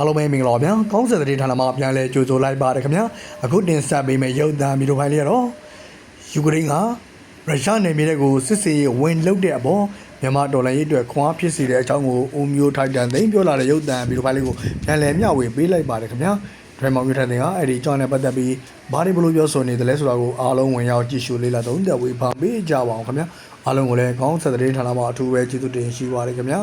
အားလုံးပဲမင်္ဂလာပါဗျာကောင်းဆက်တဲ့ဌာနမှာပြန်လဲကြိုဆိုလိုက်ပါတယ်ခင်ဗျာအခုတင်ဆက်ပေးမယ့်ရုပ်သံဗီဒီယိုဖိုင်လေးကတော့ယူကရိန်းကရုရှားနယ်မြေတွေကိုစစ်စေးဝင်လုပ်တဲ့အပေါ်မြန်မာဒေါ်လာရေးအတွက်ခွန်အားဖြစ်စေတဲ့အကြောင်းကိုဦးမျိုးထိုက်တန်သိမ်းပြောလာတဲ့ရုပ်သံဗီဒီယိုဖိုင်လေးကိုပြန်လဲမျှဝေပေးလိုက်ပါတယ်ခင်ဗျာဒရမောင်မျိုးထိုက်တဲ့ကအဲ့ဒီအကြောင်းနဲ့ပတ်သက်ပြီးဘာတွေဘလို့ပြောဆိုနေတယ်လဲဆိုတာကိုအားလုံးဝင်ရောက်ကြည့်ရှုလေ့လာသုံးသပ်ဝေဖန်ပေးကြပါအောင်ခင်ဗျာအားလုံးကိုလည်းကောင်းဆက်တဲ့ဌာနမှာအထူးပဲကျေးဇူးတင်ရှိပါတယ်ခင်ဗျာ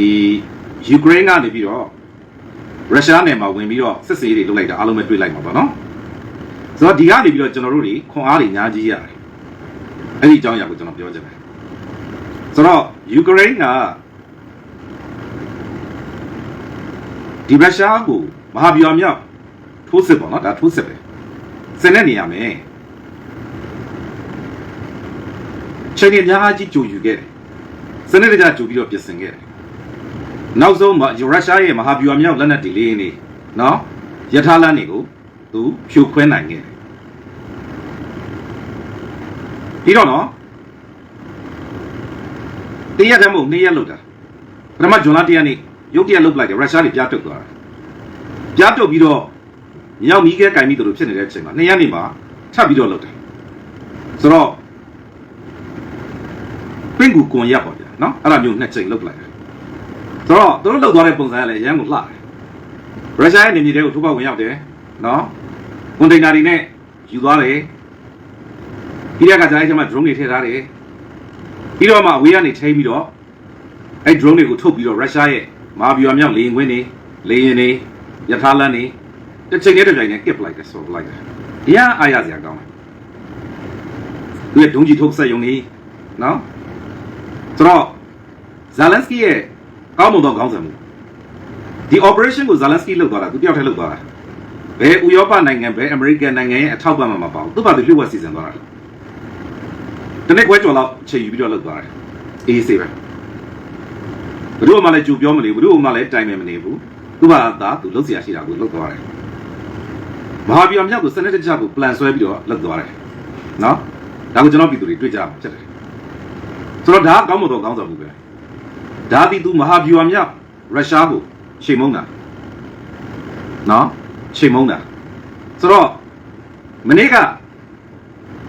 ဒီယူကရိန်းကနေပြီးတော့ရုရှားနယ်မှာဝင်ပြီးတော့စစ်စေးတွေလုပ်လိုက်တာအားလုံးပဲတွေ့လိုက်မှာပေါ့နော်ဆိုတော့ဒီကနေပြီးတော့ကျွန်တော်တို့တွေခွန်အားတွေညာကြီးရတယ်အဲ့ဒီအကြောင်းအရာကိုကျွန်တော်ပြောချင်တယ်ဆိုတော့ယူကရိန်းကဒီရုရှားကိုမဟာဗျူဟာမြောက်ထိုးစစ်ပေါ့နော်ဒါထိုးစစ်ပဲစင်တဲ့နေရမယ်ချိန်ကြီးများကြီးကြိုယူခဲ့တယ်စနစ်တကျကြိုပြီးတော့ပြင်ဆင်ခဲ့တယ် နောက်ဆုံးမှာရုရှားရဲ့မဟာဗျူဟာမြောက်လက်နက်တွေလေးနေနော်ယထာလန်းတွေကိုသူဖြိုခွဲနိုင်ခဲ့တယ်ပြီးတော့နော်တရက်တည်းမဟုတ်နှစ်ရက်လောက်တာပထမဂျွန်လာတရက်နေ့ရုတ်တရက်လုတ်လိုက်တယ်ရုရှားတွေပြားတုတ်သွားတာပြားတုတ်ပြီးတော့မြောက်မီးခဲကင်ပြီးတို့ဖြစ်နေတဲ့အချိန်မှာနှစ်ရက်နေ့မှာထပ်ပြီးတော့လုတ်တယ်ဆိုတော့ပင်ကူကွန်ရက်ပေါ့ဗျာနော်အဲ့ဒါမျိုးနှစ်ချိန်လုတ်လိုက်တယ် ဆိုတော့သူတို့လောက်သွားတဲ့ပုံစံကလည်းရမ်းကိုလှတယ်ရုရှားရဲ့နေမြေတွေကိုထိုးပေါက်ဝင်ရောက်တယ်နော်ကွန်တိန်နာတွေနဲ့ယူသွားတယ်ပြီးတဲ့အခါကျအဲ့ဒီမှာ drone တွေထည့်ထားတယ်ပြီးတော့မှအဝေးကနေထိပြီးတော့အဲ့ drone တွေကိုထုတ်ပြီးတော့ရုရှားရဲ့မဟာဗျူဟာမြောက်လေယာဉ်ကွင်းတွေလေယာဉ်တွေယထာလန်းတွေတစ်ချိန်တည်းတစ်ပြိုင်တည်းကစ်ပလိုက်တယ်ဆိုပလိုက်တယ်ဒီကအားရစရာကောင်းတယ်သူရဲ့ဒုံးကြီးထုတ်ဆက်ယုံနေနော်ဆိုတော့ဇာလန်စကီရဲ့ ကောင်းမွန်သောခေါင်းဆောင်မှုဒီ operation ကိုဇာလန်စကီလုပ်သွားတာသူတယောက်တည်းလုပ်သွားတာဘယ်ဥရောပနိုင်ငံဘယ်အမေရိကန်နိုင်ငံရဲ့အထောက်ပံ့မှမပါဘူးသူ့ဘာသူလှုပ်ဝက်စီစဉ်သွားတာတနေ့ခွဲကျော်လောက်ချိန်ယူပြီးတော့လုပ်သွားတယ်အေးစေးပဲဘယ်သူမှလည်းကြိုပြောမနေဘူးဘယ်သူမှလည်းတိုင်ပင်မနေဘူးသူ့ဘာသာသူလုပ်เสียရှိတာကိုလုပ်သွားတယ်မဟာဗျူဟာမြောက်ကိုစနစ်တကျကို plan ဆွဲပြီးတော့လုပ်သွားတယ်နော်ဒါကိုကျွန်တော်ပြည်သူတွေတွေ့ကြမှာဖြစ်တယ်ဆိုတော့ဒါကကောင်းမွန်သောခေါင်းဆောင်မှုပဲ ဒါသည်သူမဟာဗျူဟာမြောက်ရုရှားကိုချိန်မုံတာနော်ချိန်မုံတာဆိုတော့မနေ့က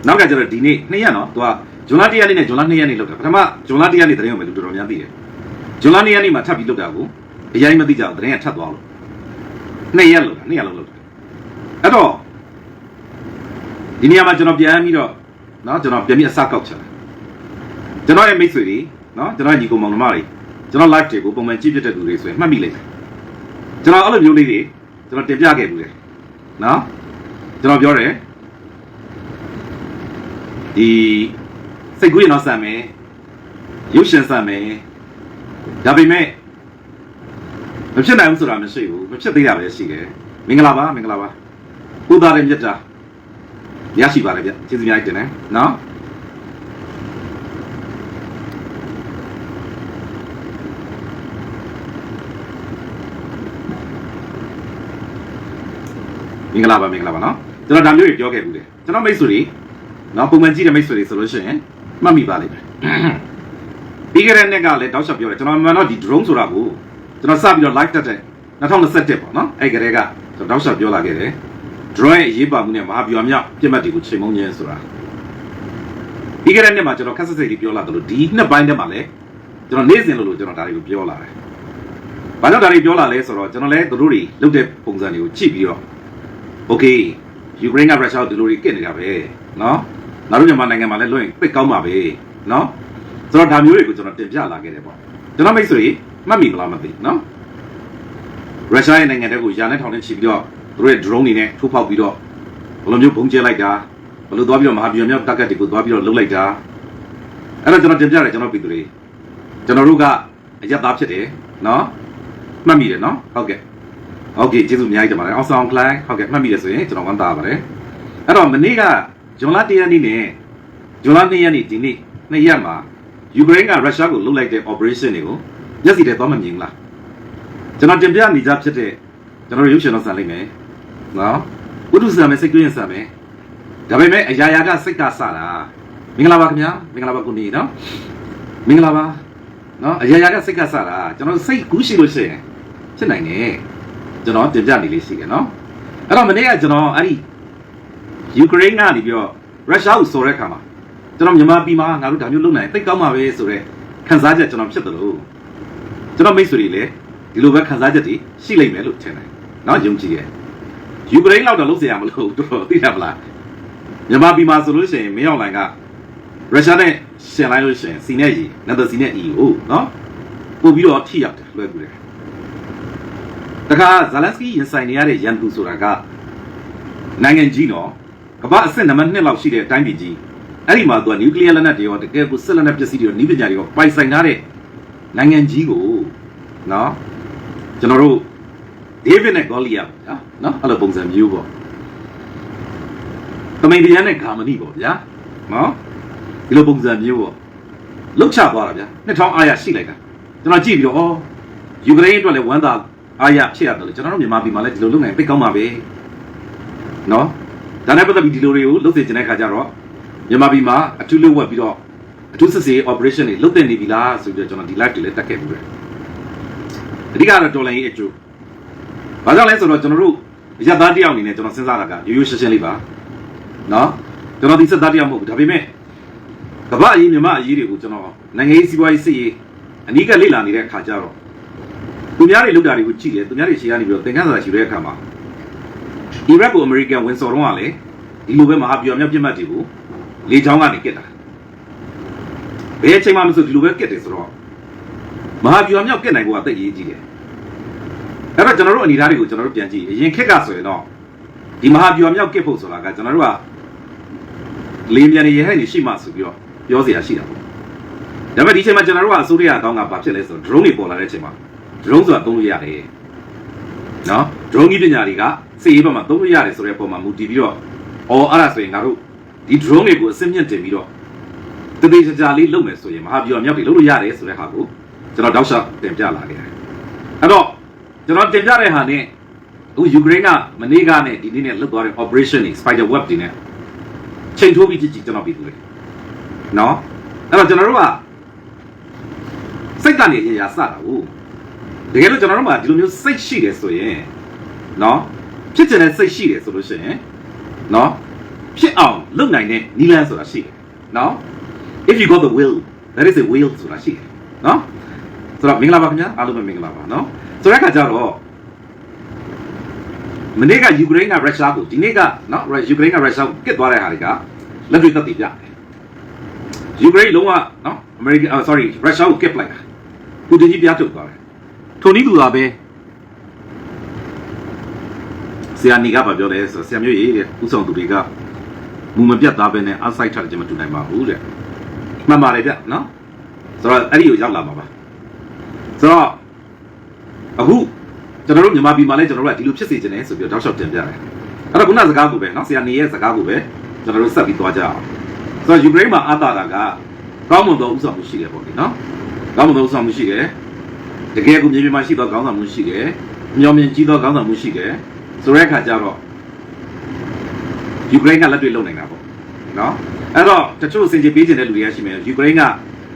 နောက်ကကျတော့ဒီနေ့နှစ်ရက်နော်သူကဂျွန်လာ1ရက်နေ့နဲ့ဂျွန်လာ2ရက်နေ့လောက်တာပထမဂျွန်လာ1ရက်နေ့တရင်ကိုပဲလူတော်တော်များသိတယ်ဂျွန်လာ2ရက်နေ့မှာထပ်ပြီးလောက်တာကိုအရင်မသိကြဘူးတရင်ကထပ်သွားလို့နှစ်ရက်လောက်တာနှစ်ရက်လောက်လောက်တာအဲ့တော့ဒီနေရာမှာကျွန်တော်ပြန်ပြီးတော့နော်ကျွန်တော်ပြန်ပြီးအစကောက်ချင်တယ်ကျွန်တော်ရဲ့မိတ်ဆွေတွေနော်ကျွန်တော်ညီကောင်မောင်နှမတွေ ကျွန်တော် live တွေကိုပုံမှန်ကြည့်ပြတဲ့လူတွေဆိုရင်မှတ်မိလိမ့်မယ်ကျွန်တော်အဲ့လိုမျိုးလေးတွေကျွန်တော်တင်ပြခဲ့ဘူးလေနော်ကျွန်တော်ပြောတယ်ဒီစိတ်ကူးရင်တော့စံမယ်ရုပ်ရှင်စံမယ်ဒါပေမဲ့မဖြစ်နိုင်ဘူးဆိုတာမရှိဘူးမဖြစ်သေးတာပဲရှိတယ်မင်္ဂလာပါမင်္ဂလာပါကိုသားတဲ့မြတ်တာရရှိပါတယ်ဗျကျေးဇူးများတင်တယ်နော် မင်္ဂလာပါမင်္ဂလာပါနော်ကျွန်တော်ဒါမျိုးတွေပြောခဲ့ဘူးလေကျွန်တော်မိတ်ဆွေတွေနော်ပုံမှန်ကြည့်တဲ့မိတ်ဆွေတွေဆိုလို့ရှိရင်မှတ်မိပါလိမ့်မယ်ပြီးခဲ့တဲ့နှစ်ကလည်းတောက်လျှောက်ပြောတယ်ကျွန်တော်မှန်တော့ဒီ drone ဆိုတာကိုကျွန်တော်စပြီးတော့ live တက်တဲ့2021ပေါ့နော်အဲ့ကလေးကကျွန်တော်တောက်လျှောက်ပြောလာခဲ့တယ် drone ရဲ့အရေးပါမှုနဲ့မဟာဗျူဟာမြောက်ပြစ်မှတ်တွေကိုချိန်မုံခြင်းဆိုတာပြီးခဲ့တဲ့နှစ်မှာကျွန်တော်ခက်ဆက်စိတ်ကြီးပြောလာတယ်လို့ဒီနှစ်ပိုင်းထဲမှာလည်းကျွန်တော်နေ့စဉ်လို့လို့ကျွန်တော်ဒါတွေကိုပြောလာတယ်ဘာကြောင့်ဒါတွေပြောလာလဲဆိုတော့ကျွန်တော်လည်းသူတို့တွေလုပ်တဲ့ပုံစံတွေကိုကြည့်ပြီးတော့ โอเคယူကရိန်းကရုရှားကိုဒီလိုတွေကစ်နေတာပဲเนาะငါတို့မြန်မာနိုင်ငံမှာလည်းလွင့်ပိတ်ကောင်းပါပဲเนาะဆိုတော့ဒါမျိုးတွေကိုကျွန်တော်တင်ပြလာခဲ့တယ်ပေါ့ကျွန်တော်မိတ်ဆွေမှတ်မိမလားမသိเนาะရုရှားရဲ့နိုင်ငံတွေကိုယာနဲ့ထောင်နဲ့ချီပြီးတော့သူတို့ရဲ့ drone တွေနဲ့ထိုးဖောက်ပြီးတော့ဘယ်လိုမျိုးပုံကျဲလိုက်တာဘယ်လိုသွားပြီးတော့မဟာဗျူဟာမြောက်တက်ကတ်တွေကိုသွားပြီးတော့လှုပ်လိုက်တာအဲ့တော့ကျွန်တော်တင်ပြတယ်ကျွန်တော်ပြည်သူတွေကျွန်တော်တို့ကအရက်သားဖြစ်တယ်เนาะမှတ်မိတယ်เนาะဟုတ်ကဲ့ ဟုတ်ကဲ့ကျေးဇူးအများကြီးတင်ပါတယ်အောင်ဆောင်ကလိုင်းဟုတ်ကဲ့မှတ်မိတယ်ဆိုရင်ကျွန်တော်ဝမ်းသာပါတယ်အဲ့တော့မနေ့ကဂျွန်လာ1ရက်နေ့နဲ့ဂျွန်လာ2ရက်နေ့ဒီနေ့နှစ်ရက်မှာယူကရိန်းကရုရှားကိုလုပ်လိုက်တဲ့ operation တွေကိုမျက်စိထဲသွားမမြင်ဘူးလားကျွန်တော်တင်ပြနေကြဖြစ်တဲ့ကျွန်တော်ရုပ်ရှင်တော့စံလိုက်မယ်နော်ဝိတုစံမယ်စိတ်ကူးရင်စံမယ်ဒါပေမဲ့အရာရာကစိတ်ကစတာမင်္ဂလာပါခင်ဗျာမင်္ဂလာပါကိုနေနော်မင်္ဂလာပါနော်အရာရာကစိတ်ကစတာကျွန်တော်စိတ်ကူးရှိလို့ရှိရင်ဖြစ်နိုင်တယ် ကျွန်တော်တင်ပြနေလေးရှိတယ်နော်အဲ့တော့မနေ့ကကျွန်တော်အဲ့ဒီယူကရိန်းကနေပြီးတော့ရုရှားကိုဆိုတဲ့ခါမှာကျွန်တော်မြန်မာပြည်မှာငါတို့ဒါမျိုးလုပ်နိုင်တိတ်ကောင်းပါပဲဆိုတော့ခံစားချက်ကျွန်တော်ဖြစ်တယ်လို့ကျွန်တော်မိတ်ဆွေတွေလည်းဒီလိုပဲခံစားချက်တွေရှိလိမ့်မယ်လို့ထင်တယ်နော်ယုံကြည်ရဲ့ ယူကရိန်းလောက်တော့လုပ်เสียရမလို့တော်တော်သိရမလားမြန်မာပြည်မှာဆိုလို့ရှိရင်မင်းအောင်လိုင်ကရုရှားနဲ့ရှင်လိုက်လို့ရှိရင်စီနဲ့ရီနတ်သစီနဲ့ EU နော်ပို့ပြီးတော့ထိရောက်တယ်လွယ်ကူတယ် တခါဇာလန်စကီရင်ဆိုင်နေရတဲ့ရန်သူဆိုတာကနိုင်ငံကြီးနော်ကမ္ဘာအဆင့်နံပါတ်2လောက်ရှိတဲ့အတိုင်းပြည်ကြီးအဲ့ဒီမှာသူကနျူကလ িয়ার လက်နက်တွေရောတကယ်ကိုစစ်လက်နက်ပစ္စည်းတွေရောနည်းပညာတွေရောပိုင်ဆိုင်ထားတဲ့နိုင်ငံကြီးကိုနော်ကျွန်တော်တို့ဒေးဗစ်နဲ့ဂေါလိယပေါ့ဗျာနော်အဲ့လိုပုံစံမျိုးပေါ့တမိန်တရားနဲ့ဂါမဏိပေါ့ဗျာနော်ဒီလိုပုံစံမျိုးပေါ့လှုပ်ချသွားတာဗျာနှစ်ထောင်အားရရှိလိုက်တာကျွန်တော်ကြည့်ပြီးတော့ဩယူကရိန်းအတွက်လည်းဝမ်းသာ အားရဖြစ်ရတယ်လို့ကျွန်တော်တို့မြန်မာပြည်မှာလည်းဒီလိုလုပ်နိုင်ပိတ်ကောင်းပါပဲနော်ဒါနဲ့ပတ်သက်ပြီးဒီလိုတွေကိုလုပ်စေချင်တဲ့ခါကျတော့မြန်မာပြည်မှာအထူးလုပ်ဝက်ပြီးတော့အထူးစစ်စေး operation တွေလုပ်တင်နေပြီလားဆိုပြီးတော့ကျွန်တော်ဒီ live တွေလည်းတက်ခဲ့ပြီးတယ်အဓိကတော့တော်လိုင်းရေးအကျိုး။ဘာကြောင့်လဲဆိုတော့ကျွန်တော်တို့ရသသားတယောက်အနေနဲ့ကျွန်တော်စဉ်းစားတာကရိုးရိုးရှင်းရှင်းလေးပါ။နော်။ကျွန်တော်ဒီစက်သားတယောက်မဟုတ်ဘူး။ဒါပေမဲ့ကမ္ဘာအရေးမြမအရေးတွေကိုကျွန်တော်နိုင်ငံရေးစီးပွားရေးစစ်ရေးအနီးကလေ့လာနေတဲ့အခါကျတော့ သူများတွေလုပ်တာတွေကိုကြည့်တယ်သူများတွေရှေ့ကနေပြီးတော့သင်ခန်းစာယူတဲ့အခါမှာအီရတ်ကိုအမေရိကန်ဝင်ဆော်တော့ကလည်းဒီလိုပဲမဟာပြောင်မြောက်ပြတ်မှတ်တွေကိုလေချောင်းကနေကစ်တာဘယ်အချိန်မှမဆိုဒီလိုပဲကစ်တယ်ဆိုတော့မဟာပြောင်မြောက်ကစ်နိုင်ဖို့ကသိရေးကြည့်တယ်အဲ့တော့ကျွန်တော်တို့အနေအထားတွေကိုကျွန်တော်တို့ပြန်ကြည့်အရင်ခက်ကဆိုရင်တော့ဒီမဟာပြောင်မြောက်ကစ်ဖို့ဆိုတာကကျွန်တော်တို့ကလေးမြန်ရဟန်ကြီးရှိမှဆိုပြီးတော့ပြောစရာရှိတာပေါ့ဒါပေမဲ့ဒီအချိန်မှာကျွန်တော်တို့ကအစိုးရအကောင်းကဘာဖြစ်လဲဆိုတော့ drone တွေပေါ်လာတဲ့အချိန်မှာ drone ဆိုတာသုံးလို့ရတယ်နော် drone ကြီးပညာတွေကစီရေးဘက်မှာသုံးလို့ရတယ်ဆိုတဲ့ပုံမှာမူတည်ပြီးတော့အော်အဲ့ဒါဆိုရင်ငါတို့ဒီ drone တွေကိုအစင်းမြင့်တင်ပြီးတော့တသေးချာချာလေးလုပ်မယ်ဆိုရင်မဟာဗျူဟာမြောက်တွေလုပ်လို့ရတယ်ဆိုတဲ့ဟာကိုကျွန်တော်တောက်လျှောက်တင်ပြလာခဲ့တယ်အဲ့တော့ကျွန်တော်တင်ပြတဲ့ဟာနဲ့အခုယူကရိန်းကမနေ့ကနဲ့ဒီနေ့နဲ့လွတ်သွားတဲ့ operation တွေ spider web တွေနဲ့ချိန်ထိုးပြီးကြည့်ကြည့်ကျွန်တော်ပြီးသူလေနော်အဲ့တော့ကျွန်တော်တို့ကစိတ်ကနေအရာစတာဟုတ် တကယ်လို့ကျွန်တော်တို့မှာဒီလိုမျိုးစိတ်ရှိတယ်ဆိုရင်နော်ဖြစ်ချင်တဲ့စိတ်ရှိတယ်ဆိုလို့ရှိရင်နော်ဖြစ်အောင်လုပ်နိုင်တဲ့နည်းလမ်းဆိုတာရှိတယ်နော် if you got the will that is a will ဆိုတာရှိတယ်နော်ဆိုတော့မင်္ဂလာပါခင်ဗျာအားလုံးပဲမင်္ဂလာပါနော်ဆိုတဲ့အခါကျတော့မနေ့ကယူကရိန်းကရုရှားကိုဒီနေ့ကနော်ယူကရိန်းကရုရှားကိုကစ်သွားတဲ့ဟာတွေကလက်တွေ့သက်သေပြတယ်ယူကရိန်းလုံးဝနော်အမေရိကန် sorry ရုရှားကိုကစ်လိုက်တာပူတင်ကြီးပြားထုတ်သွားတယ် ထိုနည်းတူတာပဲဆရာနေကပြောတယ်ဆိုဆရာမျိုးရေးတဲ့ဥဆောင်သူတွေကမူမပြတ်သားပဲနဲ့အဆိုင်ထားတယ်မတူနိုင်ပါဘူးတဲ့မှန်ပါတယ်ဗျနော်ဆိုတော့အဲ့ဒီကိုရောက်လာမှာပါဆိုတော့အခုကျွန်တော်တို့မြန်မာပြည်မှာလည်းကျွန်တော်တို့ကဒီလိုဖြစ်စေချင်တယ်ဆိုပြီးတော့တောက်လျှောက်တင်ပြတယ်အဲ့တော့ခုနစကားကိုပဲနော်ဆရာနေရဲ့စကားကိုပဲကျွန်တော်တို့ဆက်ပြီးသွားကြအောင်ဆိုတော့ယူကရိန်းမှာအတာတာကကောင်းမွန်သောဥဆောင်မှုရှိတယ်ပေါ့လေနော်ကောင်းမွန်သောဥဆောင်မှုရှိတယ် တကယ်ကိုမြေပြင်မှာရှိသောကောင်းဆောင်မှုရှိတယ်မျောမြင်ကြီးသောကောင်းဆောင်မှုရှိတယ်ဆိုတဲ့အခါကျတော့ယူကရိန်းကလက်တွေ့လုပ်နိုင်တာပေါ့နော်အဲ့တော့တချို့စင်ကြေပေးခြင်းတဲ့လူတွေကရှိမယ်ယူကရိန်းက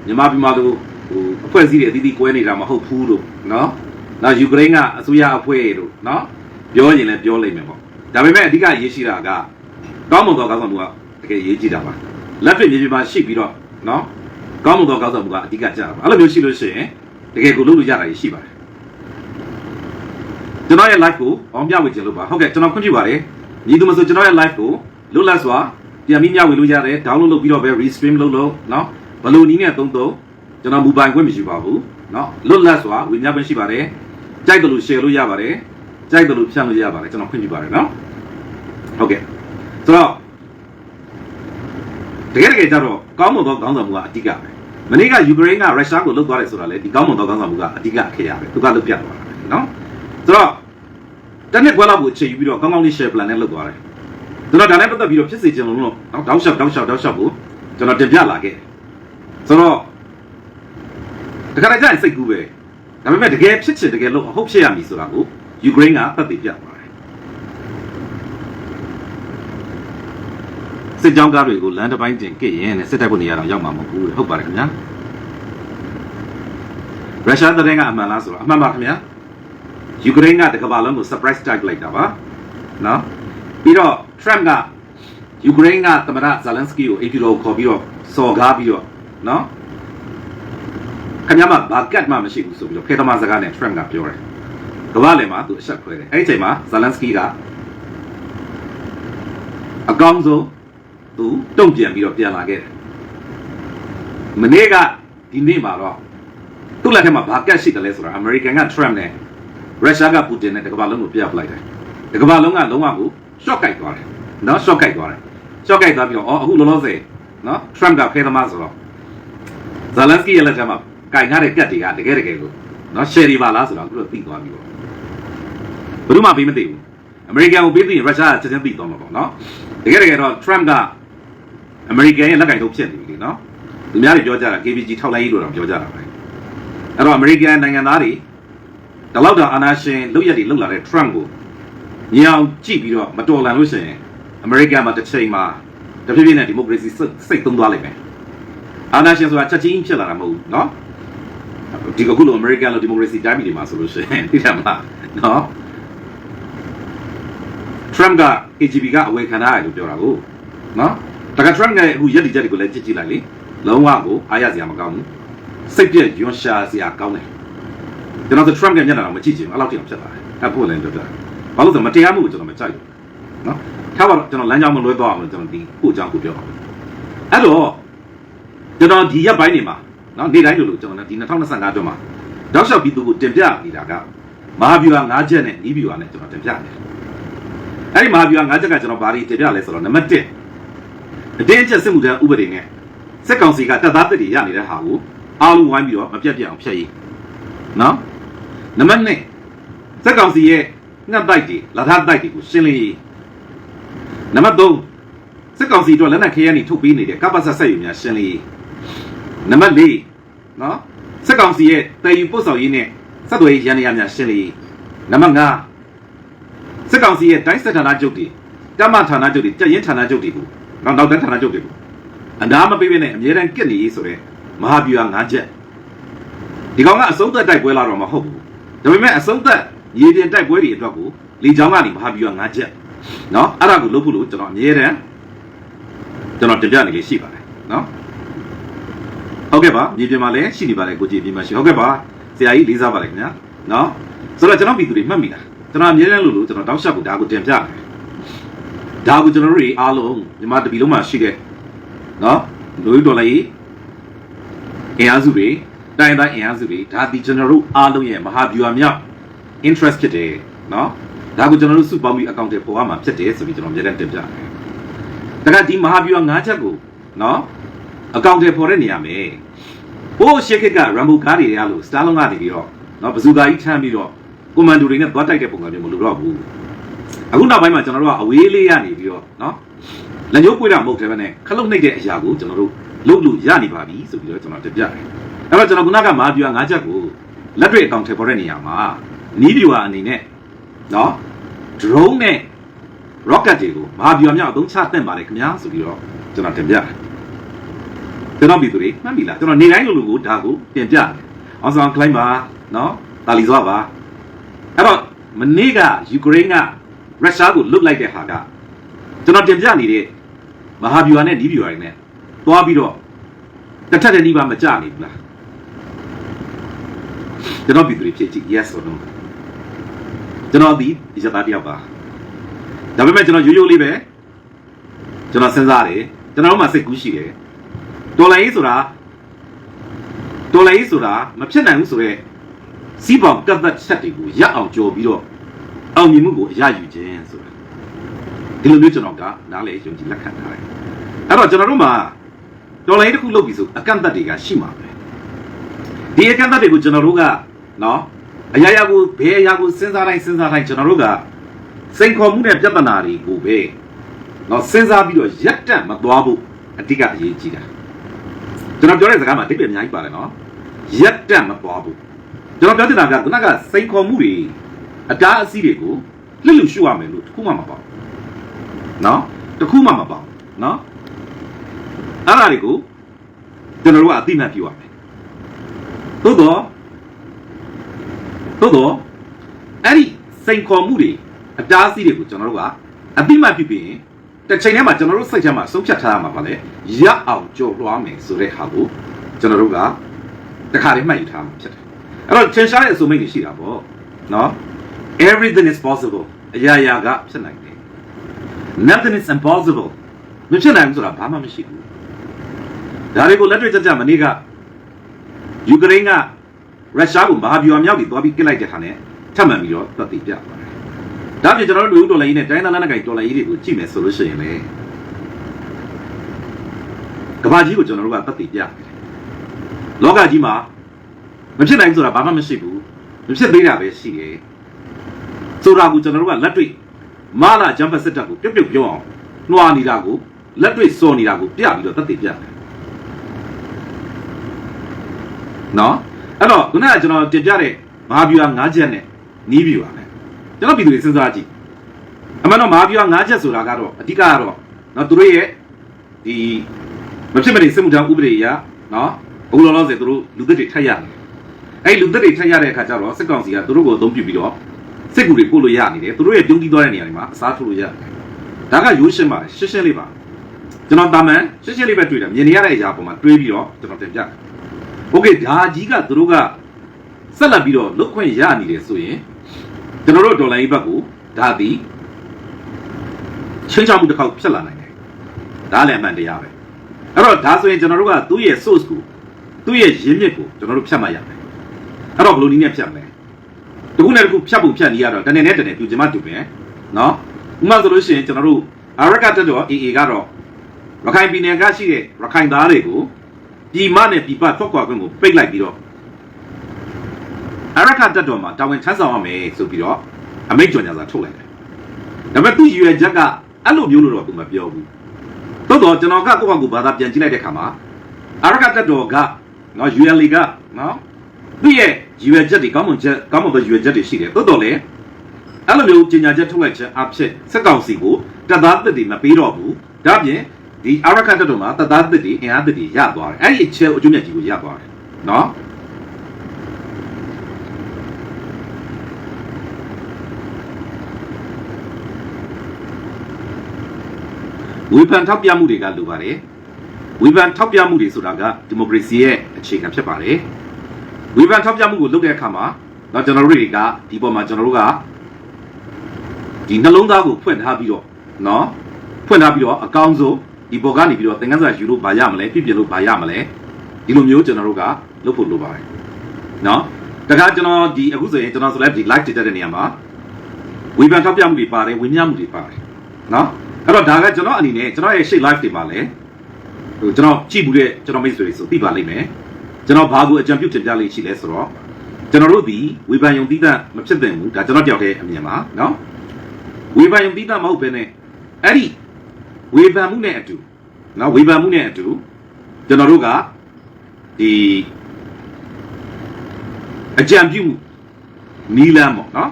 မြန်မာပြည်မှာလိုဟိုအဖွဲ့အစည်းတွေအသီးသီးကွဲနေတာမဟုတ်ဘူးလို့နော်နောက်ယူကရိန်းကအစိုးရအဖွဲ့တို့နော်ပြောရင်လည်းပြောလိမ့်မယ်ပေါ့ဒါပေမဲ့အဓိကအရေးရှိတာကကောင်းမွန်သောကောင်းဆောင်မှုကတကယ်ရေးကြည့်တာပါလက်တွေ့မြေပြင်မှာရှိပြီးတော့နော်ကောင်းမွန်သောကောင်းဆောင်မှုကအဓိကကြတာပါအဲ့လိုမျိုးရှိလို့ရှိရင် တကယ်ကိုလုပ်လို့ရတာရှိပါတယ်ကျွန်တော်ရဲ့ live ကိုအောင်ပြဝေချင်လို့ပါဟုတ်ကဲ့ကျွန်တော်ခွင့်ပြုပါတယ်ညီသူမဆိုကျွန်တော်ရဲ့ live ကိုလွတ်လပ်စွာပြန်ပြီးမျှဝေလို့ရတယ် download လုပ်ပြီးတော့ပဲ restream လုပ်လို့เนาะဘယ်လိုနည်းနဲ့သုံးသုံးကျွန်တော်မူပိုင်ခွင့်မရှိပါဘူးเนาะလွတ်လပ်စွာဝေမျှခွင့်ရှိပါတယ်ကြိုက်တယ်လို့ share လို့ရပါတယ်ကြိုက်တယ်လို့ဖြန့်လို့ရပါတယ်ကျွန်တော်ခွင့်ပြုပါတယ်เนาะဟုတ်ကဲ့ဆိုတော့တကယ်တကယ်ကျတော့ကောင်းမွန်သောကောင်းဆောင်မှုကအဓိကပဲ မနေ့ကယူကရိန်းကရုရှားကိုလုတ်သွားတယ်ဆိုတာလေဒီကောင်းမွန်သောကောင်းဆောင်မှုကအဓိကအခေရပဲသူကလုတ်ပြတ်သွားတာပဲနော်ဆိုတော့တနစ်ခွဲလောက်ကိုအခြေယူပြီးတော့ကောင်းကောင်းလေး share plan နဲ့လုတ်သွားတယ်ဆိုတော့ဒါနဲ့ပတ်သက်ပြီးတော့ဖြစ်စေချင်လို့တော့တောက်ရှောက်တောက်ရှောက်တောက်ရှောက်ကိုကျွန်တော်တင်ပြလာခဲ့ဆိုတော့တခါတည်းကျရင်စိတ်ကူးပဲဒါပေမဲ့တကယ်ဖြစ်ချင်တကယ်လို့အဟုတ်ဖြစ်ရမည်ဆိုတာကိုယူကရိန်းကသက်သေပြသွား စစ်ကြောင်းကားတွေကိုလမ်းတစ်ပိုင်းတင်ကစ်ရင်နဲ့စစ်တပ်ကိုနေရာတော့ရောက်မှာမဟုတ်ဘူးတဲ့ဟုတ်ပါတယ်ခင်ဗျာရုရှားတဲ့ကအမှန်လားဆိုတော့အမှန်ပါခင်ဗျာယူကရိန်းကတကမ္ဘာလုံးကို surprise strike လိုက်တာပါနော်ပြီးတော့ Trump ကယူကရိန်းကသမ္မတဇာလန်စကီကိုအေပီရိုခေါ်ပြီးတော့စော်ကားပြီးတော့နော်ခင်ဗျားမှာဘာကတ်မှမရှိဘူးဆိုပြီးတော့ဖေသမားစကားနဲ့ Trump ကပြောတယ်ကမ္ဘာလယ်မှာသူအဆက်ခွဲတယ်အဲ့ဒီအချိန်မှာဇာလန်စကီကအကောင်းဆုံး သူတုံ့ပြန်ပြီးတော့ပြန်လာခဲ့တယ်မနေ့ကဒီနေ့မှာတော့သူ့လက်ထက်မှာဘာကတ်ရှိတယ်လဲဆိုတာအမေရိကန်က Trump နဲ့ရုရှားကပူတင်နဲ့တကမ္ဘာလုံးကိုပြပလိုက်တယ်တကမ္ဘာလုံးကလုံးဝကို shock ကြိုက်သွားတယ်နော် shock ကြိုက်သွားတယ် shock ကြိုက်သွားပြီးတော့အော်အခုလုံးလုံးစေနော် Trump ကဖဲသမားဆိုတော့ဇာလန်စကီရဲ့လက်ထက်မှာကင်ထားတဲ့ကတ်တွေကတကယ်တကယ်ကိုနော် share ပါလားဆိုတော့အခုတော့သိသွားပြီပေါ့ဘယ်သူမှပေးမသိဘူးအမေရိကန်ကိုပေးပြီးရင်ရုရှားကချက်ချင်းသိသွားမှာပေါ့နော်တကယ်တကယ်တော့ Trump က အမေရိကန်ရဲ့လက်ကင်ထုတ်ဖြစ်နေပြီလေနော်သူများတွေပြောကြတာ KBG ထောက်လိုက်ရေးလို့တော့ပြောကြတာပဲအဲ့တော့အမေရိကန်နိုင်ငံသားတွေတလောက်တောင်အာနာရှင်လုတ်ရက်တွေလုတ်လာတဲ့ Trump ကိုညောင်ကြည့်ပြီးတော့မတော်လန်လို့ရှိရင်အမေရိကန်မှာတစ်ချိန်မှာတဖြည်းဖြည်းနဲ့ဒီမိုကရေစီစိတ်သုံးသွားလိမ့်မယ်အာနာရှင်ဆိုတာချက်ချင်းဖြစ်လာတာမဟုတ်ဘူးနော်ဒီကခုလိုအမေရိကန်လိုဒီမိုကရေစီတိုင်းပြည်တွေမှာဆိုလို့ရှိရင်သိတယ်မလားနော် Trump က KGB ကအဝယ်ခံထားရတယ်လို့ပြောတာကိုနော် ဒါက Trump ရဲ့အခုရက်ဒီချက်တွေကိုလည်းကြည့်ကြည့်လိုက်လေလုံးဝကိုအားရစရာမကောင်းဘူးစိတ်ပြည့်ရွှန်ရှာစရာကောင်းတယ်ကျွန်တော်တို့ Trump ရဲ့မျက်နှာတော့မကြည့်ချင်ဘူးအဲ့လောက်ထိအောင်ဖြစ်လာတယ်အဲ့ဖို့လည်းပြောပြတယ်ဘာလို့လဲဆိုတော့မတရားမှုကိုကျွန်တော်မကြိုက်ဘူးနော်ထားပါတော့ကျွန်တော်လမ်းကြောင်းမလွဲသွားအောင်လို့ကျွန်တော်ဒီကိုအကြောင်းကိုပြောပါမယ်အဲ့တော့ကျွန်တော်ဒီရက်ပိုင်းနေမှာနော်နေ့တိုင်းလိုလိုကျွန်တော်ဒီ2025အတွင်းမှာတောက်လျှောက်ပြီးသူကိုတင်ပြနေတာကမဟာဗျူဟာ၅ချက်နဲ့ဤဗျူဟာနဲ့ကျွန်တော်တင်ပြနေတယ်အဲ့ဒီမဟာဗျူဟာ၅ချက်ကကျွန်တော်ဘာတွေတင်ပြလဲဆိုတော့နံပါတ်1 အတင်းအကျပ်စစ်မှုထမ်းဥပဒေနဲ့စက်ကောင်စီကတပ်သားတစ်တွေရနေတဲ့ဟာကိုအားလုံးဝိုင်းပြီးတော့မပြတ်ပြတ်အောင်ဖျက်ရေးနော်နံပါတ်2စက်ကောင်စီရဲ့ငှက်တိုက်တွေလက်ထားတိုက်တွေကိုရှင်းလင်းရေးနံပါတ်3စက်ကောင်စီတို့လက်နက်ခဲယမ်းတွေထုတ်ပေးနေတဲ့ကပ္ပဆက်ဆက်ယူများရှင်းလင်းရေးနံပါတ်4နော်စက်ကောင်စီရဲ့တည်ယူပို့ဆောင်ရေးနဲ့စက်သွေးရန်ရများရှင်းလင်းရေးနံပါတ်5စစ်ကောင်စီရဲ့တိုင်းစစ်ဌာနချုပ်တွေတမဌာနချုပ်တွေတက်ရင်ဌာနချုပ်တွေကို နောက်နောက်တန်းဌာနချုပ်တွေကိုအနာမပေးပေးနဲ့အမြဲတမ်းကစ်နေရေးဆိုတဲ့မဟာဗျူဟာ၅ချက်ဒီကောင်ကအစုံသက်တိုက်ပွဲလာတော့မဟုတ်ဘူးဒါပေမဲ့အစုံသက်ရေပြင်တိုက်ပွဲတွေအတွက်ကိုလေကြောင်းကနေမဟာဗျူဟာ၅ချက်เนาะအဲ့ဒါကိုလုပ်ဖို့လို့ကျွန်တော်အမြဲတမ်းကျွန်တော်တင်ပြနေလေးရှိပါတယ်เนาะဟုတ်ကဲ့ပါမြေပြင်မှာလည်းရှိနေပါတယ်ကိုကြည်ပြင်မှာရှိဟုတ်ကဲ့ပါဆရာကြီးလေးစားပါတယ်ခင်ဗျာเนาะဆိုတော့ကျွန်တော်ပြည်သူတွေမှတ်မိလား ကျွန်တော်အမြဲတမ်းလို့လို့ကျွန်တော်တောက်လျှောက်ကိုဒါကိုတင်ပြတယ် ဒါကိုကျွန်တော်တို့တွေအားလုံးမြန်မာတပြည်လုံးမှာရှိတဲ့နော်လူဒေါ်လာကြီးအင်အားစုတွေတိုင်းတိုင်းအင်အားစုတွေဒါဒီကျွန်တော်တို့အားလုံးရဲ့မဟာဗျူဟာမြောက် interest ဖြစ်တယ်နော်ဒါကိုကျွန်တော်တို့စုပေါင်းပြီး account တွေပေါ်ရမှာဖြစ်တယ်ဆိုပြီးကျွန်တော်အမြဲတမ်းတင်ပြတယ်ဒါကဒီမဟာဗျူဟာ၅ချက်ကိုနော် account တွေပေါ်တဲ့နေရာမှာဟိုးရှေ့ခက်က Rambo ကားတွေရလို့ Star လုံးကနေပြီးတော့နော်ဘဇူကာကြီးထမ်းပြီးတော့ကွန်မန်ဒိုတွေနဲ့သွားတိုက်တဲ့ပုံစံမျိုးမလိုတော့ဘူး အခုနောက်ပိုင်းမှာကျွန်တော်တို့ကအဝေးလေးရနေပြီးတော့နော်လက်ညှိုးပွေးတာမဟုတ်တယ်ပဲနဲ့ခလုတ်နှိပ်တဲ့အရာကိုကျွန်တော်တို့လုပ်လို့ရနေပါပြီဆိုပြီးတော့ကျွန်တော်တင်ပြတယ်အဲ့တော့ကျွန်တော်ခုနကမာပြွာ၅ချက်ကိုလက်တွေ့အကောင့်ထဲပေါ်တဲ့နေရာမှာနီးပြွာအနေနဲ့နော် drone နဲ့ rocket တွေကိုမာပြွာမြောက်အသုံးချသင့်ပါတယ်ခင်ဗျာဆိုပြီးတော့ကျွန်တော်တင်ပြတယ်ကျွန်တော်ပြည်သူတွေမှတ်ပြီလားကျွန်တော်နေတိုင်းလိုလိုကိုဒါကိုတင်ပြတယ်အောင်ဆောင်ကလိုင်းပါနော်တာလီစွာပါအဲ့တော့မနေ့ကယူကရိန်းက ရုရှားကိုလွတ်လိုက်တဲ့ဟာကကျွန်တော်တင်ပြနေတဲ့မဟာဗျူဟာနဲ့နီးဗျူဟာတွေနဲ့သွားပြီးတော့တစ်ထက်တဲ့နီးပါမကြနေဘူးလားကျွန်တော်ပြည်သူတွေဖြည့်ကြည့် yes or no ကျွန်တော်ဒီဒီစတာတယောက်ပါဒါပေမဲ့ကျွန်တော်ရိုးရိုးလေးပဲကျွန်တော်စဉ်းစားတယ်ကျွန်တော်တို့မှစိတ်ကူးရှိတယ်တော်လိုင်းဆိုတာတော်လိုင်းဆိုတာမဖြစ်နိုင်ဘူးဆိုတော့စီးပေါင်ကတ်သက်ချက်တွေကိုရအောင်ကြော်ပြီးတော့ အောင်မြင်မှုကိုအရယူခြင်းဆိုတာဒီလိုမျိုးကျွန်တော်ကနားလေယုံကြည်လက်ခံထားတယ်အဲ့တော့ကျွန်တော်တို့မှာတော်လိုင်းတစ်ခုလုပ်ပြီဆိုအကန့်အသတ်တွေကရှိမှာပဲဒီအကန့်အသတ်တွေကိုကျွန်တော်တို့ကနော်အရာရာကိုဘယ်အရာကိုစဉ်းစားတိုင်းစဉ်းစားတိုင်းကျွန်တော်တို့ကစိန်ခေါ်မှုနဲ့ပြဿနာတွေကိုပဲနော်စဉ်းစားပြီးတော့ရက်တက်မသွားဖို့အဓိကအရေးကြီးတာကျွန်တော်ပြောတဲ့စကားမှာအဓိပ္ပာယ်အများကြီးပါတယ်နော်ရက်တက်မသွားဘူးကျွန်တော်ပြောချင်တာကခုနကစိန်ခေါ်မှုတွေ အတားအဆီးတွေကိုလှစ်လူရှုရမယ်လို့တခုမှမပေါ့နော်တခုမှမပေါ့နော်အဲ့ဒါတွေကိုကျွန်တော်တို့ကအသိမှတ်ပြုရမယ်သို့တော့သို့တော့အဲ့ဒီစိန်ခေါ်မှုတွေအတားအဆီးတွေကိုကျွန်တော်တို့ကအသိမှတ်ပြုပြီးရင်တစ်ချိန်တည်းမှာကျွန်တော်တို့စိတ်ထဲမှာဆုံးဖြတ်ထားရမှာပါလေရအောင်ကြော်လွှားမယ်ဆိုတဲ့ဟာကိုကျွန်တော်တို့ကတခါတည်းမှတ်ယူထားမှာဖြစ်တယ်အဲ့တော့ထင်ရှားတဲ့အစုံမိတ်တွေရှိတာပေါ့နော် everything is possible အရာရာကဖြစ်နိုင်တယ် nothing is impossible မဖြစ်နိုင်ဘူးဆိုတာဘာမှမရှိဘူးဒါတွေကိုလက်တွေ့ကြကြမနေ့ကယူကရိန်းကရုရှားကိုမဟာဗျူဟာမြောက်ပြီးသွားပြီးကစ်လိုက်တဲ့ခါနဲ့ထပ်မံပြီးတော့သက်သေပြပါတယ်ဒါပြင်ကျွန်တော်တို့လူဦးတော်လိုင်းနဲ့တိုင်းသားလက်နက်ကိုင်တော်လိုင်းကြီးတွေကိုကြည့်မယ်ဆိုလို့ရှိရင်လေကမ္ဘာကြီးကိုကျွန်တော်တို့ကသက်သေပြတယ်လောကကြီးမှာမဖြစ်နိုင်ဘူးဆိုတာဘာမှမရှိဘူးမဖြစ်သေးတာပဲရှိတယ် ဆိုတာကိုကျွန်တော်တို့ကလက်တွေ့မာလာဂျမ်ဖတ်စစ်တပ်ကိုပြုတ်ပြုတ်ပြောအောင်နှွာနေတာကိုလက်တွေ့စော်နေတာကိုပြပြီးတော့သက်သေပြတယ်နော်အဲ့တော့ခုနကကျွန်တော်တင်ပြတဲ့မဟာဗျူဟာ၅ချက်နဲ့နီးဗျူဟာနဲ့ကျွန်တော်ပြည်သူတွေစဉ်းစားကြည့်အမှန်တော့မဟာဗျူဟာ၅ချက်ဆိုတာကတော့အဓိကကတော့နော်သူတို့ရဲ့ဒီမဖြစ်မနေစစ်မှုထမ်းဥပဒေအရနော်အခုလောလောဆယ်သူတို့လူသစ်တွေထပ်ရတယ်အဲ့ဒီလူသစ်တွေထပ်ရတဲ့အခါကျတော့စစ်ကောင်စီကသူတို့ကိုအသုံးပြုပြီးတော့ စစ်ကူတွေပို့လို့ရနေတယ်သူတို့ရဲ့ပြုံးတီးသွားတဲ့နေရာတွေမှာအစားထိုးလို့ရတယ်ဒါကရိုးရှင်းပါရှင်းရှင်းလေးပါကျွန်တော်တာမန်ရှင်းရှင်းလေးပဲတွေ့တယ်မြင်နေရတဲ့အရာပေါ်မှာတွေးပြီးတော့ကျွန်တော်တင်ပြတယ်โอเคဒါကြီးကသူတို့ကဆက်လက်ပြီးတော့လုတ်ခွင့်ရနေတယ်ဆိုရင်ကျွန်တော်တို့ဒေါ်လာကြီးဘက်ကိုဒါသည်ချင်းချောက်မှုတစ်ခေါက်ဖြစ်လာနိုင်တယ်ဒါလည်းအမှန်တရားပဲအဲ့တော့ဒါဆိုရင်ကျွန်တော်တို့ကသူ့ရဲ့ source ကိုသူ့ရဲ့ရင်းမြစ်ကိုကျွန်တော်တို့ဖြတ်မှတ်ရမယ်အဲ့တော့ဘယ်လိုနည်းနဲ့ဖြတ်မလဲ တခုနဲ့တခုဖြတ်ဖို့ဖြတ်နေရတော့တနေ့နဲ့တနေ့ပြူချင်မှတူပဲနော်ဥပမာဆိုလို့ရှိရင်ကျွန်တော်တို့အရကတက်တော့ AA ကတော့ရခိုင်ပြည်နယ်ကရှိတဲ့ရခိုင်သားတွေကိုပြည်မနဲ့ပြည်ပထွက်ခွာခွင့်ကိုပိတ်လိုက်ပြီးတော့အရကတက်တော့မှာတာဝန်ထမ်းဆောင်ရမယ်ဆိုပြီးတော့အမိန့်ကြော်ညာစာထုတ်လိုက်တယ်ဒါပေမဲ့သူ့ရွယ်ချက်ကအဲ့လိုမျိုးလို့တော့သူမပြောဘူးတိုးတော့ကျွန်တော်ကကိုယ့်ဘာကိုဘာသာပြန်ကြည့်လိုက်တဲ့ခါမှာအရကတက်တော့ကနော် ULA ကနော်သူ့ရဲ့ ရွယ်ချက်တွေကောင်းမွန်ချက်ကောင်းမွန်သောရွယ်ချက်တွေရှိတယ်တိုးတော့လေအဲ့လိုမျိုးကြေညာချက်ထုတ်လိုက်ခြင်းအဖြစ်စက်ကောင်စီကိုတပ်သားသစ်တွေမပေးတော့ဘူးဒါပြင်ဒီအရကတက်တော့မှာတပ်သားသစ်တွေအင်အားသစ်တွေရသွားတယ်အဲ့ဒီအချက်အကျိုးမြတ်ကြီးကိုရသွားတယ်နော်ဝေဖန်ထောက်ပြမှုတွေကလိုပါတယ်ဝေဖန်ထောက်ပြမှုတွေဆိုတာကဒီမိုကရေစီရဲ့အခြေခံဖြစ်ပါတယ် ဝေဖန်ထောက်ပြမှုကိုလုပ်တဲ့အခါမှာတော့ကျွန်တော်တို့တွေကဒီပေါ်မှာကျွန်တော်တို့ကဒီနှလုံးသားကိုဖွင့်ထားပြီးတော့เนาะဖွင့်ထားပြီးတော့အကောင်းဆုံးဒီပေါ်ကနေပြီးတော့သင်ခန်းစာယူလို့ဗာရမလဲပြည့်ပြည့်လို့ဗာရမလဲဒီလိုမျိုးကျွန်တော်တို့ကလုပ်ဖို့လိုပါတယ်เนาะတခါကျွန်တော်ဒီအခုဆိုရင်ကျွန်တော်ဆိုလည်းဒီ live တက်တဲ့နေရာမှာဝေဖန်ထောက်ပြမှုတွေပါတယ်ဝေမျှမှုတွေပါတယ်เนาะ အဲ့တော့ဒါကကျွန်တော်အနေနဲ့ကျွန်တော်ရဲ့ shake live တွေမှာလည်းဟိုကျွန်တော်ကြည့်ဘူးတဲ့ကျွန်တော်မိတ်ဆွေတွေဆိုသိပါလိမ့်မယ် ကျွန်တော်ဘာကိုအကြံပြုတင်ပြလေးရှိလဲဆိုတော့ကျွန်တော်တို့ဒီဝေဖန်ယုံသီးသက်မဖြစ်သင့်ဘူးဒါကျွန်တော်တယောက်တည်းအမြင်ပါနော်ဝေဖန်ယုံသီးသက်မဟုတ်ဘဲနဲ့အဲ့ဒီဝေဖန်မှုနဲ့အတူနော်ဝေဖန်မှုနဲ့အတူကျွန်တော်တို့ကဒီအကြံပြုမှုနီးလန်းပေါ့နော်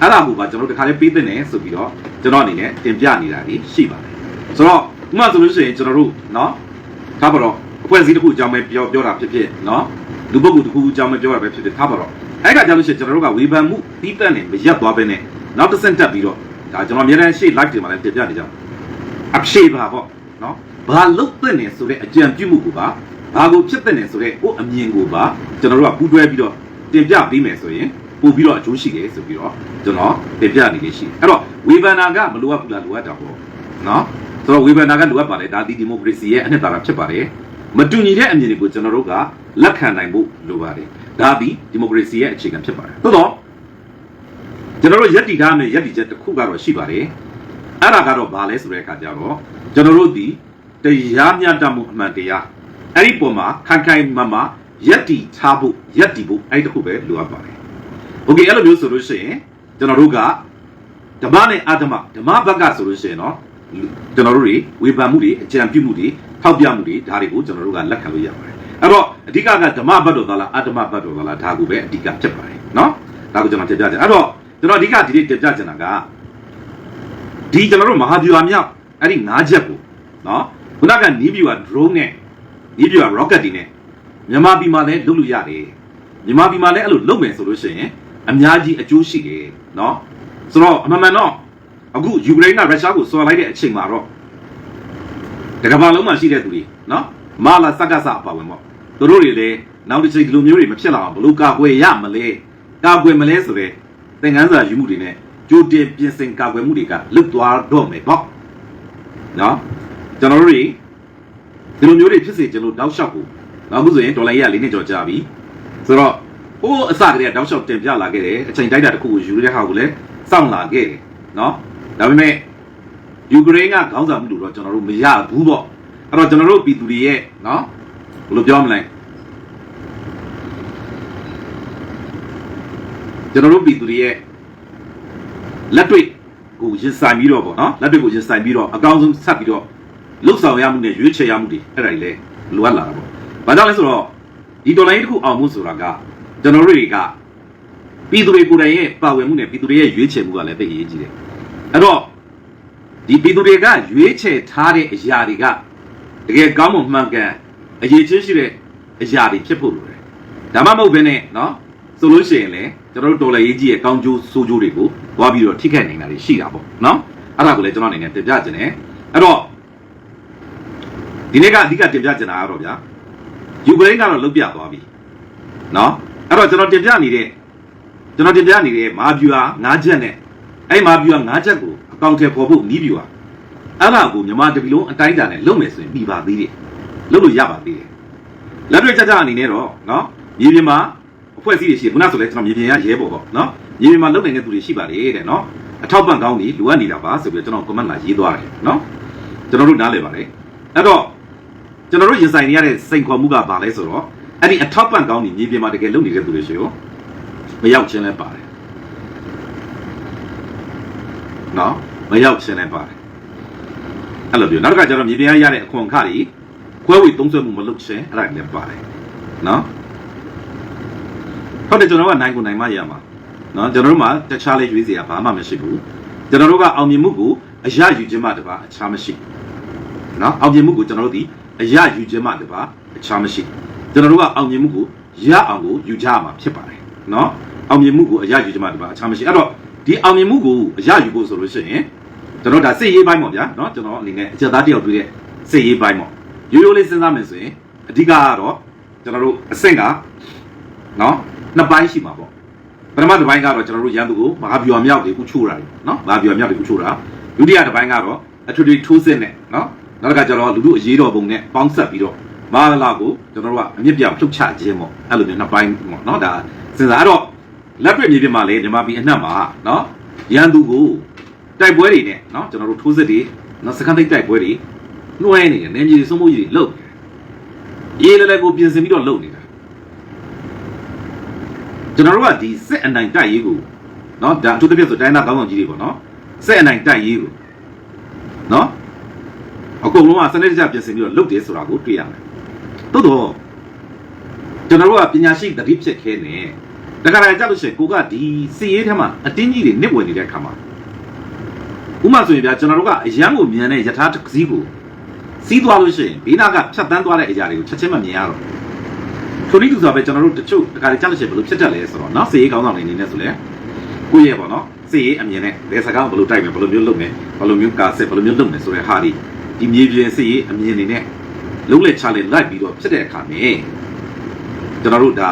အဲ့ဒါကိုပါကျွန်တော်တို့ဒီခါလေးပေးသင့်တယ်ဆိုပြီးတော့ကျွန်တော်အနေနဲ့တင်ပြနေတာကြီးရှိပါတယ်ဆိုတော့ဥပမာဆိုလို့ရှိရင်ကျွန်တော်တို့နော်ဒါပါတော့ ဖွဲ့စည်းတစ်ခုအကြောင်းပဲပြောပြောတာဖြစ်ဖြစ်နော်လူပုဂ္ဂိုလ်တစ်ခုအကြောင်းပဲပြောတာပဲဖြစ်ဖြစ်ထားပါတော့အဲ့ကကြောင့်လို့ရှိရင်ကျွန်တော်တို့ကဝေဖန်မှုတီးတက်နေမရက်သွားပဲနဲ့နောက်တစ်ဆင့်တက်ပြီးတော့ဒါကျွန်တော်အများအားရှေ့ live တွေမှာလည်းပြပြနေကြအောင်အဖြေပါပေါ့နော်ဘာလုတ်တဲ့နေဆိုတဲ့အကြံပြုမှုကိုပါဘာကိုဖြစ်တဲ့နေဆိုတဲ့ကိုယ်အမြင်ကိုပါကျွန်တော်တို့ကပူးတွဲပြီးတော့တင်ပြပေးမယ်ဆိုရင်ပို့ပြီးတော့အကျိုးရှိတယ်ဆိုပြီးတော့ကျွန်တော်တင်ပြနေလေးရှိအဲ့တော့ဝေဖန်တာကမလိုအပ်ဘူးလားလိုအပ်တာပေါ့နော်ဆိုတော့ဝေဖန်တာကလိုအပ်ပါတယ်ဒါဒီဒီမိုကရေစီရဲ့အနှစ်သာရဖြစ်ပါတယ် မတူညီတဲ့အမြင်တွေကိုကျွန်တော်တို့ကလက်ခံနိုင်ဖို့လိုပါတယ်ဒါဒီဒီမိုကရေစီရဲ့အခြေခံဖြစ်ပါတယ်သို့တော့ကျွန်တော်တို့ယက်တီကားနဲ့ယက်တီချက်တစ်ခုကတော့ရှိပါတယ်အဲ့ဒါကတော့ဘာလဲဆိုတဲ့အခါကျတော့ကျွန်တော်တို့ဒီတရားမျှတမှုအမှန်တရားအဲ့ဒီပုံမှာခိုင်ခိုင်မာမာယက်တီထားဖို့ယက်တီဖို့အဲ့ဒီတစ်ခုပဲလိုအပ်ပါတယ် โอเคအဲ့လိုမျိုးဆိုလို့ရှိရင်ကျွန်တော်တို့ကဓမ္မနဲ့အဓမ္မဓမ္မဘက်ကဆိုလို့ရှိရင်เนาะ ကျွန်တော်တို့တွေဝေဖန်မှုတွေအကြံပြုမှုတွေထောက်ပြမှုတွေဒါတွေကိုကျွန်တော်တို့ကလက်ခံလို့ရပါတယ်အဲ့တော့အဓိကကဓမ္မဘတ်တော်သားလားအတ္တမဘတ်တော်သားလားဒါကိုပဲအဓိကဖြစ်ပါတယ်နော်ဒါကိုကျွန်တော်တင်ပြချင်အဲ့တော့ကျွန်တော်အဓိကဒီနေ့တင်ပြချင်တာကဒီကျွန်တော်တို့မဟာဗျူဟာမြောက်အဲ့ဒီ၅ချက်ကိုနော်ခုနကနီးဗျူဟာ drone နဲ့နီးဗျူဟာ rocket တွေနဲ့မြန်မာပြည်မှာလည်းလုပ်လို့ရတယ်မြန်မာပြည်မှာလည်းအဲ့လိုလုပ်မယ်ဆိုလို့ရှိရင်အများကြီးအကျိုးရှိတယ်နော်ဆိုတော့အမှန်မှန်တော့ အခုယူကရိန်းကရုရှားကိုဆွဲလိုက်တဲ့အချိန်မှာတော့တကမ္ဘာလုံးမှာရှိတဲ့သူတွေနော်မာလာစက္ကစအပါဝင်ပေါ့သူတို့တွေလည်းနောက်တစ်ချိန်ဒီလိုမျိုးတွေမဖြစ်လာအောင်ဘလို့ကာကွယ်ရမလဲကာကွယ်မလဲဆိုတဲ့သင်ခန်းစာယူမှုတွေနဲ့ကြိုတင်ပြင်ဆင်ကာကွယ်မှုတွေကလွတ်သွားတော့မယ်ပေါ့နော်ကျွန်တော်တို့တွေဒီလိုမျိုးတွေဖြစ်စေချင်လို့တောက်လျှောက်ကိုနောက်ခုဆိုရင်ဒေါ်လာကြီးက၄နှစ်ကျော်ကြာပြီဆိုတော့ဟိုးအစကတည်းကတောက်လျှောက်တင်ပြလာခဲ့တယ်အချိန်တိုက်တာတစ်ခုကိုယူရတဲ့ဟာကိုလည်းစောင့်လာခဲ့တယ်နော် ဒါပေမဲ့ယူကရိန်းကခေါင်းဆောင်မှုလို့တော့ကျွန်တော်တို့မရဘူးပေါ့အဲ့တော့ကျွန်တော်တို့ပြည်သူတွေရဲ့နော်ဘယ်လိုပြောမလဲကျွန်တော်တို့ပြည်သူတွေရဲ့လက်တွေ့ကိုရင်ဆိုင်ပြီးတော့ပေါ့နော်လက်တွေ့ကိုရင်ဆိုင်ပြီးတော့အကောင်းဆုံးဆက်ပြီးတော့လှုပ်ဆောင်ရမှုနဲ့ရွေးချယ်ရမှုတွေအဲ့ဒါတွေလည်းလိုအပ်လာတာပေါ့။ဘာကြောင့်လဲဆိုတော့ဒီတော်လိုင်းတစ်ခုအောင်မှုဆိုတာကကျွန်တော်တို့တွေကပြည်သူတွေကိုယ်တိုင်ရဲ့ပါဝင်မှုနဲ့ပြည်သူတွေရဲ့ရွေးချယ်မှုကလည်းသိအရေးကြီးတယ်။ အဲ့တော့ဒီပြည်သူတွေကရွေးချယ်ထားတဲ့အရာတွေကတကယ်ကောင်းမွန်မှန်ကန်အရေးချင်းရှိတဲ့အရာတွေဖြစ်ဖို့လိုတယ်။ဒါမှမဟုတ်ဘဲနဲ့နော်ဆိုလို့ရှိရင်လည်းကျွန်တော်တို့တော်လိုင်းရေးကြီးရဲ့ကောင်းကျိုးဆိုးကျိုးတွေကိုသွားပြီးတော့ထိခိုက်နေတာတွေရှိတာပေါ့နော်။အဲ့ဒါကိုလည်းကျွန်တော်အနေနဲ့တင်ပြခြင်းတယ်။အဲ့တော့ဒီနေ့ကအဓိကတင်ပြချင်တာကတော့ဗျာယူကရိန်းကတော့လုတ်ပြသွားပြီနော်အဲ့တော့ကျွန်တော်တင်ပြနေတဲ့ကျွန်တော်တင်ပြနေတဲ့မာဗျူဟာ၅ချက်နဲ့ အဲ့မာဗျူဟာ၅ချက်ကိုအကောင့်ထဲပေါ်ဖို့နီးဗျူဟာအဲ့ဒါကိုမြန်မာတပီလုံးအတိုင်းအတာနဲ့လုပ်မယ်ဆိုရင်ပြီးပါသေးတယ်လုပ်လို့ရပါသေးတယ်လက်တွေ့ကြကြအနေနဲ့တော့နော်မြေပြင်မှာအဖွဲ့အစည်းတွေရှိခုနဆိုလဲကျွန်တော်မြေပြင်ရရဲပေါ်ပေါ့နော်မြေပြင်မှာလုပ်နိုင်တဲ့သူတွေရှိပါတယ်တဲ့နော်အထောက်ပံ့ကောင်းတွေလိုအပ်နေတာပါဆိုပြီးတော့ကျွန်တော် comment လာရေးသွားတယ်နော်ကျွန်တော်တို့နားလည်ပါတယ်အဲ့တော့ကျွန်တော်တို့ရင်ဆိုင်နေရတဲ့စိန်ခေါ်မှုကဘာလဲဆိုတော့အဲ့ဒီအထောက်ပံ့ကောင်းကြီးမြေပြင်မှာတကယ်လုပ်နေတဲ့သူတွေရှိရောမရောက်ချင်းလဲပါတယ် နော်မရောက်ရှင်းလင်းသွားတယ်အဲ့လိုပြောနောက်တစ်ခါကျတော့မြေပြင်ရရတဲ့အခွန်ခတွေခွဲဝေသုံးစွဲမှုမလုပ်ရှင်းအဲ့ဒါလည်းပါတယ်နော်ဟုတ်တယ်ကျွန်တော်ကနိုင်ကိုနိုင်မရမှာနော်ကျွန်တော်တို့မှာတခြားလေးရွေးစရာဘာမှမရှိဘူးကျွန်တော်တို့ကအောင်မြင်မှုကိုအရယူခြင်းမှတပါအခြားမရှိနော်အောင်မြင်မှုကိုကျွန်တော်တို့ဒီအရယူခြင်းမှတပါအခြားမရှိကျွန်တော်တို့ကအောင်မြင်မှုကိုရအောင်ကိုယူကြရမှာဖြစ်ပါတယ်နော်အောင်မြင်မှုကိုအရယူခြင်းမှတပါအခြားမရှိအဲ့တော့ ဒီအောင်မြင်မှုကိုအရယူဖို့ဆိုလို့ရှိရင်ကျွန်တော်ဒါစိတ်ရေးပိုင်းပေါ့ဗျာเนาะကျွန်တော်အနေနဲ့အချက်သားတယောက်တွေ့တဲ့စိတ်ရေးပိုင်းပေါ့ရိုးရိုးလေးစဉ်းစားမယ်ဆိုရင်အဓိကကတော့ကျွန်တော်တို့အဆင့်ကเนาะနှစ်ပိုင်းရှိမှာပေါ့ပထမတစ်ပိုင်းကတော့ကျွန်တော်တို့ရန်သူကိုမဟာဗျူဟာမြောက်တွေဥချိုးတာเนาะမဟာဗျူဟာမြောက်တွေဥချိုးတာဒုတိယတစ်ပိုင်းကတော့အထွေထွေထိုးစစ်နဲ့เนาะ နောက်တစ်ခါကျတော့လူတို့အရေးတော်ပုံနဲ့ပေါင်းဆက်ပြီးတော့မဟာလာကိုကျွန်တော်တို့ကအမြင့်ပြောင်ဖြုတ်ချခြင်းပေါ့အဲ့လိုမျိုးနှစ်ပိုင်းပေါ့နော်ဒါစဉ်းစားအဲ့တော့ လက်တွေ့မြေပြင်မှာလေမြန်မာပြည်အနှံ့မှာနော်ရန်သူကိုတိုက်ပွဲတွေနဲ့နော်ကျွန်တော်တို့ထိုးစစ်တွေနော်စကန်တိတ်တိုက်ပွဲတွေနှွှဲနေတယ်နေမြေစုံမှုကြီးတွေလုပ်နေတယ်ရေးလည်းလည်းကိုပြင်ဆင်ပြီးတော့လုပ်နေတာကျွန်တော်တို့ကဒီစစ်အနိုင်တိုက်ရေးကိုနော်ဒါအထူးသဖြင့်ဆိုတိုင်းသားကောင်းဆောင်ကြီးတွေပေါ့နော်စစ်အနိုင်တိုက်ရေးကိုနော်အကုန်လုံးကစနစ်တကျပြင်ဆင်ပြီးတော့လုပ်တယ်ဆိုတာကိုတွေ့ရမယ်။သို့တော့ကျွန်တော်တို့ကပညာရှိသတိဖြစ်ခဲနေ တခါတည်းကြလို့ရှိရင်ကိုကဒီစီရေးထဲမှာအတင်းကြီးတွေနစ်ဝင်နေတဲ့ခါမှာဥပမာဆိုရင်ဗျာကျွန်တော်တို့ကအရန်ကိုမြန်တဲ့ယထာတစ်စည်းကိုစီးသွားလို့ရှိရင်ဘေးနာကဖြတ်တန်းသွားတဲ့အရာတွေကိုချက်ချင်းမမြင်ရတော့ထိုနည်းတူဆိုပဲကျွန်တော်တို့တချို့တခါတည်းကြလို့ရှိရင်ဘယ်လိုဖြစ်တတ်လဲဆိုတော့နော်စီရေးကောင်းဆောင်နေနေနဲ့ဆိုလေကိုယ့်ရဲ့ပေါ့နော်စီရေးအမြင်နဲ့ဘယ်စကားကိုဘယ်လိုတိုက်မယ်ဘယ်လိုမျိုးလုပ်မယ်ဘယ်လိုမျိုးကာစစ်ဘယ်လိုမျိုးလုပ်မယ်ဆိုတဲ့ဟာဒီဒီမြေပြင်စီရေးအမြင်နေနဲ့လုံးလက်ချလိုက်လိုက်ပြီးတော့ဖြစ်တဲ့အခါနဲ့ကျွန်တော်တို့ဒါ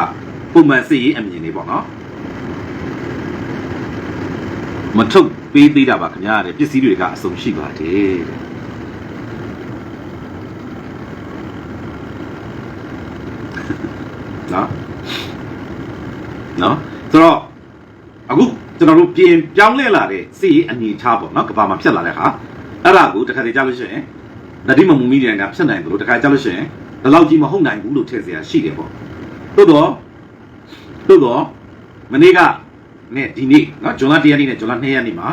ပုံမှန်စီရေးအမြင်တွေပေါ့နော် မထုတ်ပေးသေးတာပါခင်ဗျာတဲ့ပစ္စည်းတွေကအဆုံးရှိပါတယ်တဲ့နော်နော်ဆိုတော့အခုကျွန်တော်တို့ပြင်ပြောင်းလဲလာတဲ့စီရေးအနေထားပေါ့နော်ကဘာမှာဖြတ်လာတဲ့ဟာအဲ့ဒါကိုတစ်ခါတည်းကြားလို့ရှိရင်ဓာတိမမူမီတွေကဖြတ်နိုင်တယ်လို့တစ်ခါကြားလို့ရှိရင်ဒီလောက်ကြီးမဟုတ်နိုင်ဘူးလို့ထည့်เสียရှိတယ်ပေါ့သို့တော့ သို့တော့မနေ့ကနဲ့ဒီနေ့နော်ဇွန်လ1ရက်နေ့နဲ့ဇွန်လ2ရက်နေ့မှာ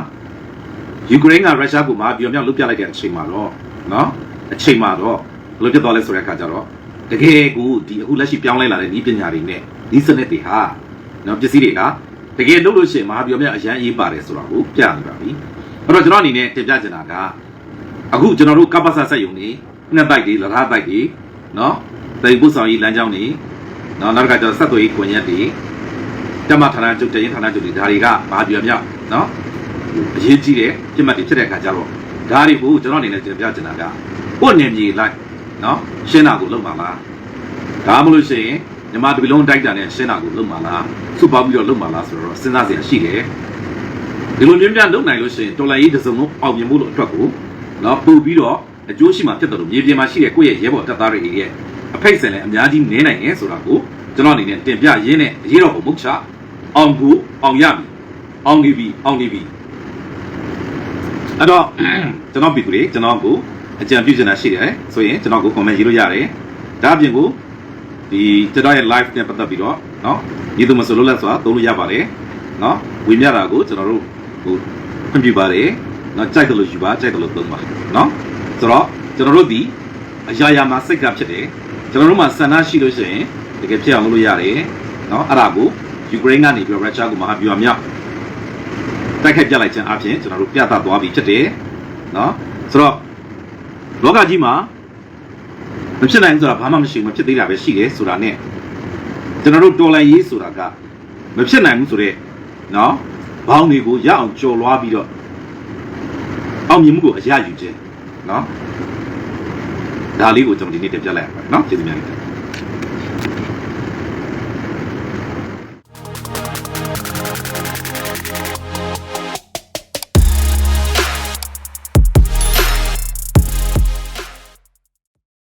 ယူကရိန်းကရုရှားကိုမဟာပြောင်ပြောင်လုပြလိုက်တဲ့အချိန်မှာတော့နော်အချိန်မှာတော့ဘယ်လိုဖြစ်သွားလဲဆိုတဲ့အခါကျတော့တကယ်ကိုဒီအခုလက်ရှိပြောင်းလဲလာတဲ့ဤပညာတွေနဲ့ဤစနစ်တွေဟာနော်ပစ္စည်းတွေကတကယ်လုပ်လို့ရှိရင်မဟာပြောင်ပြောင်အရန်ရေးပါတယ်ဆိုတာကိုပြနေပါပြီအဲ့တော့ကျွန်တော်အနေနဲ့တင်ပြချင်တာကအခုကျွန်တော်တို့ကပ္ပစဆက်ယုံနေငှက်တိုက်တွေလထားတိုက်တွေနော်တိမ်ပုဆောင်ကြီးလမ်းကြောင်းတွေနော်နောက်တစ်ခါကျတော့ဆက်သွေးခွင့်ရက်တွေ တမဌာနကျုပ်တရင်ဌာနကျုပ်တွေဒါတွေကဘာပြောမြောက်နော်အရေးကြီးတယ်ပြစ်မှတ်တွေဖြစ်တဲ့အခါကျတော့ဒါတွေကိုကျွန်တော်အနေနဲ့တင်ပြချင်တာကကိုယ့်နေမြေလိုက်နော်ရှင်းတာကိုလုပ်ပါလားဒါမှမဟုတ်ရှင်ညီမတပီလုံးတိုက်တာနဲ့ရှင်းတာကိုလုပ်ပါလားစုပေါင်းပြီးတော့လုပ်ပါလားဆိုတော့စဉ်းစားစရာရှိတယ်ဒီလိုမျိုးများလုံနိုင်လို့ရှိရင်တော်လိုင်းရေးတစ်စုံလုံးအောင်မြင်မှုလို့အတွက်ကိုနော်ပို့ပြီးတော့အကျိုးရှိမှဖြစ်တယ်လို့မြေပြင်မှာရှိတဲ့ကိုယ့်ရဲ့ရဲဘော်တပ်သားတွေရဲ့အဖိတ်ဆန်လည်းအများကြီးနည်းနိုင်တယ်ဆိုတာကိုကျွန်တော်အနေနဲ့တင်ပြရင်းနဲ့အရေးတော်ပုံမုတ်ချ အောင်ကိုအောင်ရပြီအောင်နေပြီအောင်နေပြီအဲ့တော့ကျွန်တော်ပြီကူလေကျွန်တော်ကိုအကြံပြုချင်တာရှိတယ်ဆိုရင်ကျွန်တော်ကို comment ရေးလို့ရတယ်ဒါအပြင်ကိုဒီကျွန်တော်ရဲ့ live နဲ့ပတ်သက်ပြီးတော့နော်ညီသူမဆိုလို့လက်ဆိုတာသုံးလို့ရပါတယ်နော်ဝေမျှတာကိုကျွန်တော်တို့ဟိုခွင့်ပြုပါတယ်နော်ကြိုက်တယ်လို့ယူပါကြိုက်တယ်လို့သုံးပါနော်ဆိုတော့ကျွန်တော်တို့ဒီအရာရာမှာစိတ်ကဖြစ်တယ်ကျွန်တော်တို့မှာဆန္ဒရှိလို့ရှိရင်တကယ်ဖြစ်အောင်လုပ်လို့ရတယ်နော်အဲ့ဒါကို ယူကရိန်းကနေပြီးတော့ရုရှားကိုမဟာဗျူဟာမြောက်တိုက်ခိုက်ပြလိုက်ခြင်းအပြင်ကျွန်တော်တို့ပြသသွားပြီဖြစ်တယ်နော်ဆိုတော့လောကကြီးမှာမဖြစ်နိုင်ဘူးဆိုတာဘာမှမရှိဘူးမဖြစ်သေးတာပဲရှိတယ်ဆိုတာ ਨੇ ကျွန်တော်တို့တော်လိုင်းရေးဆိုတာကမဖြစ်နိုင်ဘူးဆိုတော့နော်ဘောင်းတွေကိုရအောင်ကြော်လွားပြီးတော့အောင်မြင်မှုကိုအရယူခြင်းနော်ဒါလေးကိုကျွန်တော်ဒီနေ့တင်ပြလိုက်ရပါတယ်နော်ကျေးဇူးများတင်ပါတယ်